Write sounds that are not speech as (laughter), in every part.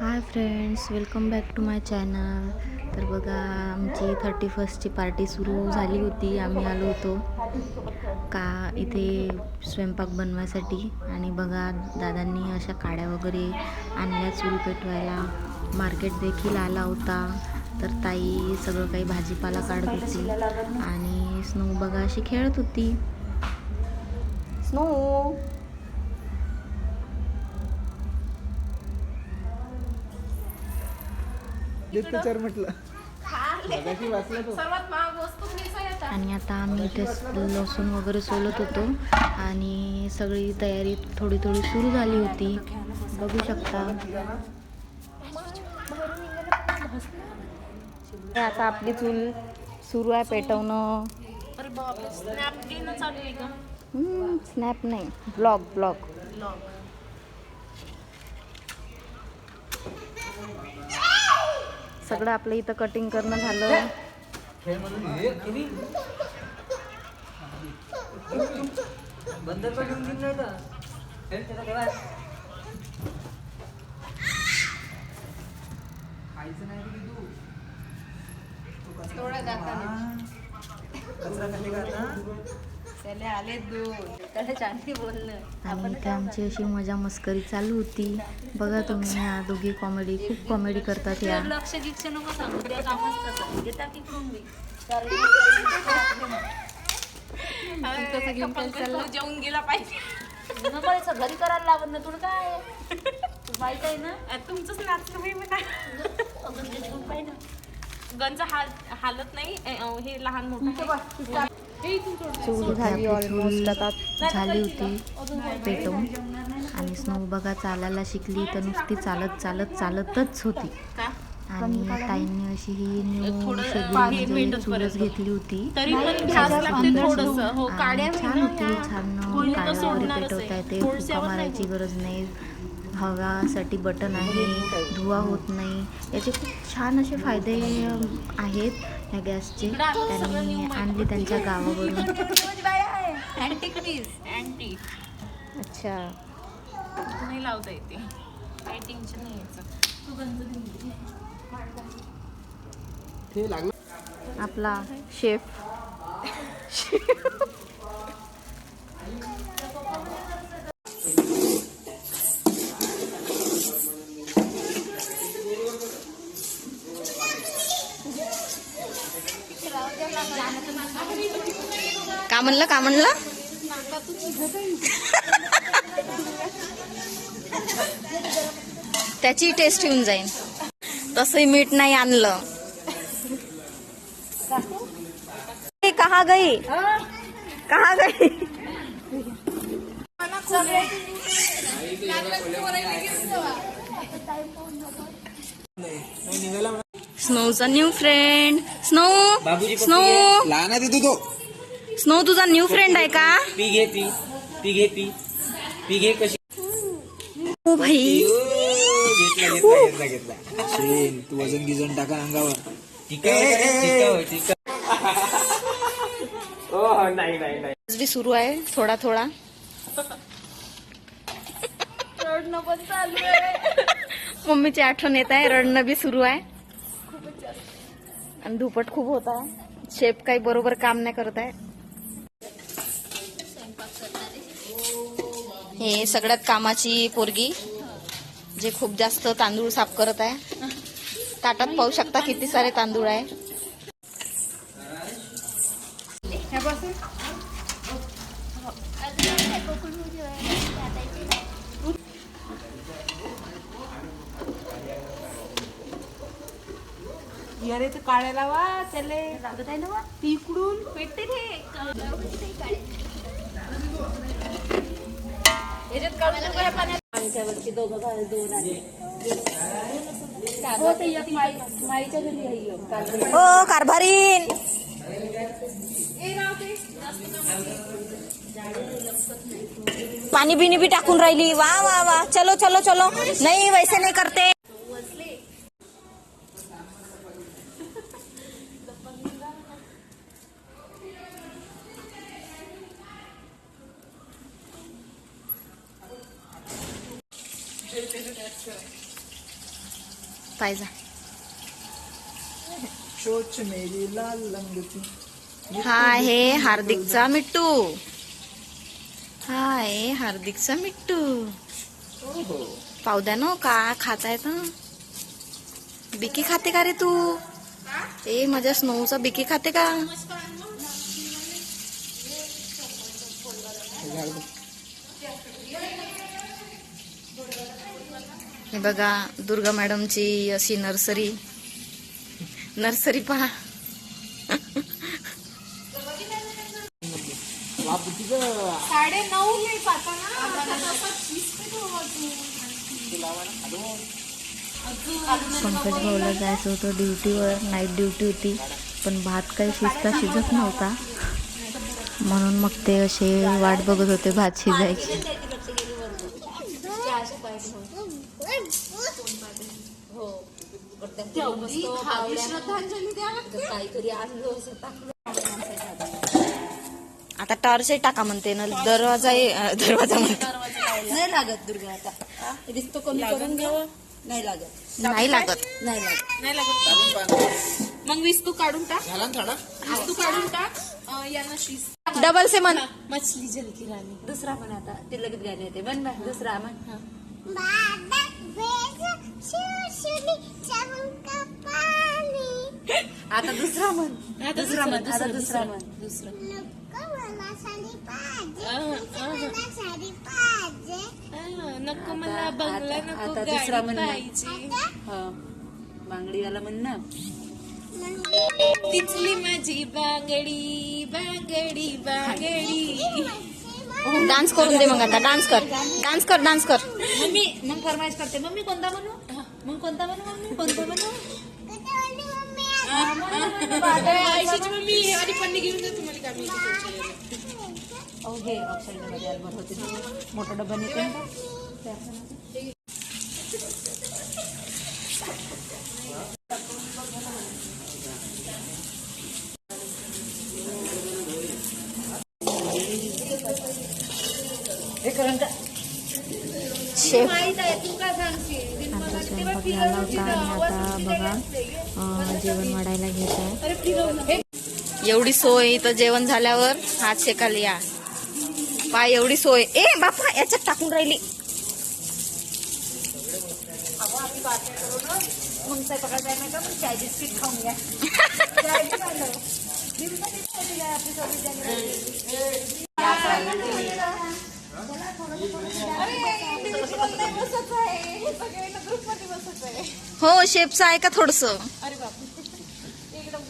Hi friends welcome back to my channel. तर बघा आमची थर्टी फर्स्टची पार्टी सुरू झाली होती. आम्ही आलो होतो का इथे स्वयंपाक बनवायसाठी. आणि बघा दादांनी अशा काड्या वगैरे आणल्या चूल पेटवायला. मार्केट देखील आला होता. तर ताई सगळं काही भाजीपाला काढत होती. आणि स्नो बघा अशी खेळत होती. स्नो. चार म्हटलं. आणि आता आम्ही इथे लसूण वगैरे सोलत होतो. आणि सगळी तयारी थोडी थोडी सुरू झाली होती. बघू शकता. आता आपली चूल सुरू आहे पेटवणं. स्नॅप नाही. ब्लॉग ब्लॉग सगळं आपलं इथं कटिंग करणं झालं. थोडा आणि इथे आमची अशी मजा मस्करी चालू होती. बघा तुम्ही ह्या दोघी कॉमेडी खूप कॉमेडी करतात या. लक्ष गिक्ष नको सांगू. त्या घेता तिकडून जेवून गेला पाहिजे. नकोच घरी करायला लावत ना तुला काय? माहीत आहे ना? तुमचंच नाचलं मी म्हणा गंज हाल हालत नाही. हे लहान मोठं चूल झाली ऑलमोस्ट आता झाली होती पेटवून. आणि स्नो बघा चालायला शिकली तर नुसती चालत चालत चालतच होती. आणि ताईंनी अशी ही न्यू शेगडी. घेतली होती. तरी पण घ्यास लागते थोडस. हो छान होती छान आहे. पेटवता येते फुका नाही मारायची गरज नाही. हवासाठी बटन आहे धुवा होत नाही. याचे खूप छान असे फायदे आहेत. ह्या गॅसचे त्यांनी आणली त्यांच्या गावावरून. अँटिक पीस अँटी अच्छा. नाही लावता येते. काही टेन्शन नाही यायचं तू गंज देऊन दे. ते लागलं. आपला शेफ. (laughs) (laughs) का म्हणलं का म्हणलं? त्याची टेस्ट येऊन जाईल. तसंही मीठ नाही आणलं. कहा कहाँ गई? कहाँ गई? निघाला स्नोचा न्यू फ्रेंड स्नो स्नो. लहान आहे तू तो स्नो तुझा न्यू फ्रेंड आहे का? पी घे पी पी घे पी पी घे कशी. ओ भाई. घेतला घेतला घेतला घेतला. शेन तू वजन गिजन टाका अंगावर. टीका हो (laughs) नाही नाही नाही. आज बी सुरू आहे थोडा थोडा. (laughs) मम्मीची आठवण येत आहे रडणं बी सुरू आहे. आणि धुपट खूप होत आहे. शेप काही बरोबर काम नाही करत आहे. हे सगळ्यात कामाची पोरगी जे खूप जास्त तांदूळ साफ करत आहे. ताटात पाहू शकता किती सारे तांदूळ आहे. अरे ते काढायला लावा त्याला. लागत आहे ना तिकडून. पेटते ते. याच्यात काढून काय पाण्यात. आमच्यावरची दोघं भाऊ दोन आहे हो ते एक माई माईच्या घरी आहे एक. काल ओ कारभारीन. पाणी बिनी भी टाकून राहिली. वा वा वा. चलो चलो चलो. नाही वैसे नाही करते. पाहिजा. चोच मेरी लाल लंगती हा आहे हार्दिकचा मिट्टू. हा आहे हार्दिकचा मिट्टू. पाहू द्या ना का खाता येत बिकी खाते का रे तू? ए माझ्या स्नोचा बिकी खाते का? हे बघा दुर्गा मॅडमची अशी नर्सरी. नर्सरी पहा. साडे नऊ पाहता पंकज भाऊला जायचं होतं ड्युटीवर. नाईट ड्युटी होती. पण भात काही शिजता शिजत नव्हता. म्हणून मग ते असे वाट बघत होते भात शिजायची. काहीतरी आणलो असं टाकलं. आता टॉर्चही टाका म्हणते ना दरवाजा दरवाजा म्हणते. नाही लागत दुर्गा आता. रिस्तो कमी करून घ्यावं नाही लागत. नाही लागत. नाही लागत. नाही लागत मग वीस तू काढून टाक. झाला ना थोडा? वीस तू काढून टाक. अं, यांना शीस. डबल से मन मछली जलकी राणी. दुसरा पण आता. ते लगेच गाणे येते. बन बन. दुसरा म्हण. आता दुसरा म्हण. आता दुसरा म्हण आता दुसरा म्हण. दुसरं. नको मला बंगला नको आता दुसरा गाडी म्हण. पाहिजे. हा. बांगडीवाला म्हण ना. तिथली माझी बांगडी बांगडी बांगडी. डान्स करून दे मग आता. डान्स कर. डान्स कर डान्स कर. मम्मी मग फरमाईश करते. मम्मी कोणता म्हणू? मग कोणता म्हणू मम्मी कोणता आयशीची मम्मी हे वाली पन्नी घेऊन जा तुम्हाला का मी ओ हे ऑप्शनमध्ये होते मोठा डबा नेते ना. ते आपण- करून टाक. शेफ माहीत आहे तू काय सांगशील? स्वयंपाक झाला होता आणि आता बघा. जेवण वाढायला घेत आहे एवढी सोय तर जेवण झाल्यावर हात शेकाली या. पाय एवढी सोय. ए बापा याच्यात टाकून राहिली. मग हो शेपचं आहे का थोडस? अरे बाप एकदम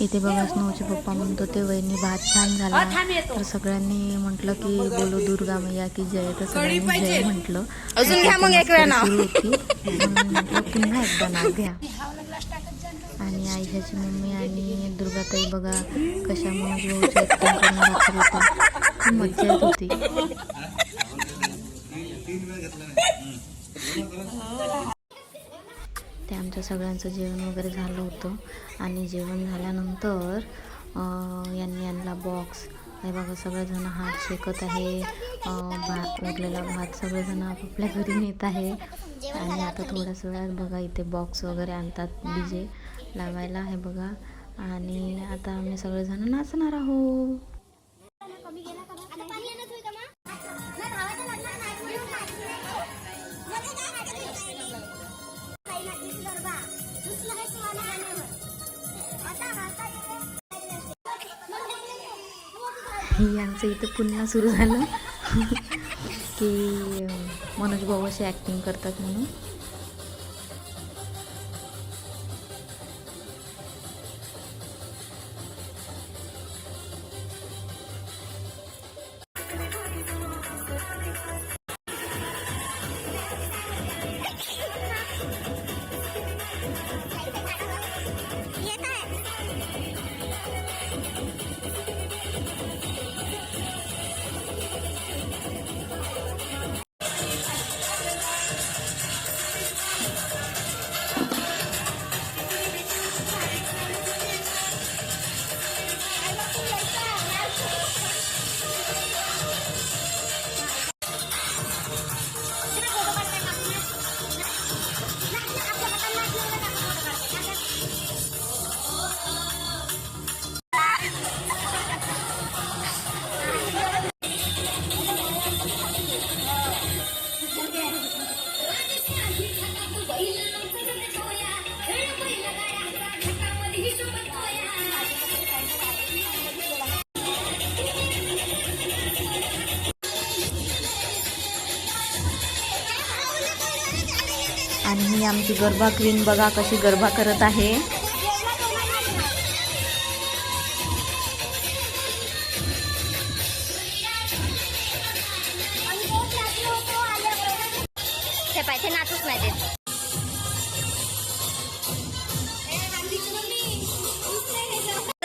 इथे बघा स्नोचे पप्पा म्हणतो ते वहिनी भात छान झाला. तर सगळ्यांनी म्हटलं की बोलो दुर्गा मैया की जय. तर सगळ्यांनी जय म्हटलं. अजून घ्या मग एक वेळा नाव. होती. म्हणून पुन्हा एकदा नाव घ्या. आणि आईशाची मम्मी आणि दुर्गाताई बघा कशा मनोज भाऊची ऍक्टिंग करून दाखवत होत्या खूप मज्जा येत होती. ते आमच्या सगळ्यांचं जेवण वगैरे झालं होतं. आणि जेवण झाल्यानंतर यांनी आणला बॉक्स हे बघा सगळेजण हात शेकत आहे. भात उरलेला भात सगळेजण आपापल्या घरी नेत आहे. आणि आता थोड्याच वेळात बघा इथे बॉक्स वगैरे आणतात डीजे लावायला. हे बघा. आणि आता आम्ही सगळेजण नाचणार आहोत. यांचं इथं पुन्हा सुरू झालं. (laughs) की मनोज भाऊ असे ॲक्टिंग करतात म्हणून. ही आमची गरबा क्वीन बघा कशी गरबा करत आहे. ते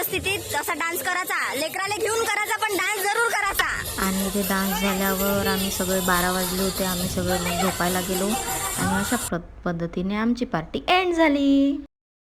स्थितीत असा डान्स करायचा लेकराला घेऊन करायचा पण डान्स जरूर करायचा. आणि इथे डान्स झाल्यावर आम्ही सगळे बारा वाजले होते आम्ही सगळे मग झोपायला गेलो. आणि अशा पद्धतीने आमची पार्टी एंड झाली.